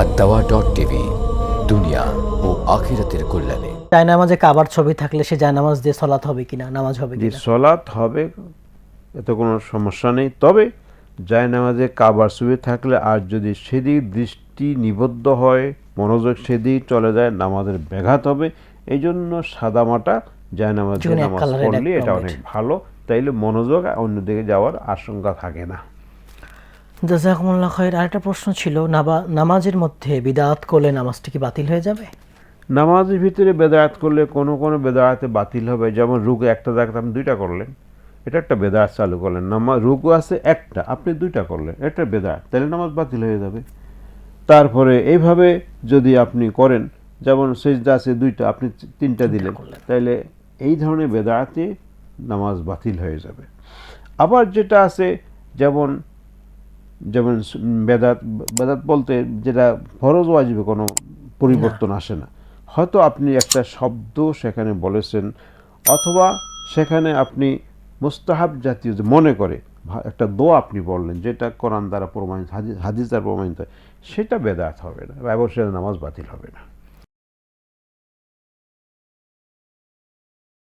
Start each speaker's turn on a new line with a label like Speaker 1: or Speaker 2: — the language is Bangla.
Speaker 1: আর দাওয়া ডট টিভি দুনিয়া ও আখিরাতের কল্যাণে।
Speaker 2: জায়নামাজে কাবার ছবি থাকলে সে জায়নামাজ দিয়ে সলাৎ হবে কিনা নামাজ হবে
Speaker 3: যে
Speaker 2: কিনা?
Speaker 3: সলাৎ হবে এতে কোনো সমস্যা নেই। তবে যায় নামাজে কাবার ছবি থাকলে আর যদি সেদিক দৃষ্টি নিবদ্ধ হয় মনোযোগ সেদিক চলে যায় নামাজের ব্যাঘাত হবে এই জন্য সাদামাটা যায় নামাজ নামাজ পড়লে এটা অনেক ভালো। তাইলে মনোযোগ অন্যদিকে যাওয়ার আশঙ্কা থাকে না।
Speaker 2: জাজাকুমুল্লাহ খৈর আরেকটা প্রশ্ন ছিল নামাজের মধ্যে বিদাত করলে নামাজটি কি বাতিল হয়ে যাবে?
Speaker 3: নামাজের ভিতরে বেদায়াত করলে কোনো কোনো বেদায়াতে বাতিল হবে যেমন রুগু একটা আপনি দুইটা করলেন এটা একটা বেদায়াত চালু করলেন নামাজ রুগু আছে একটা আপনি দুইটা করলেন এটা বেদায়াত তাহলে নামাজ বাতিল হয়ে যাবে। তারপরে এইভাবে যদি আপনি করেন যেমন সেজদা আছে দুইটা আপনি তিনটা দিলেন। তাইলে এই ধরনের বেদায়াতে নামাজ বাতিল হয়ে যাবে। আবার যেটা আছে যেমন যেমন বেদাত বেদাত বলতে যেটা ফরজ ওয়াজিবে কোনো পরিবর্তন আসে না। হয়তো আপনি একটা শব্দ সেখানে বলেছেন অথবা সেখানে আপনি মুস্তাহাব জাতীয় যে মনে করে একটা দোয়া আপনি বললেন যেটা কোরআন দ্বারা প্রমাণিত হাদিস হাদিস দ্বারা প্রমাণিত সেটা বেদাত হবে না ব্যবসায় নামাজ বাতিল হবে না।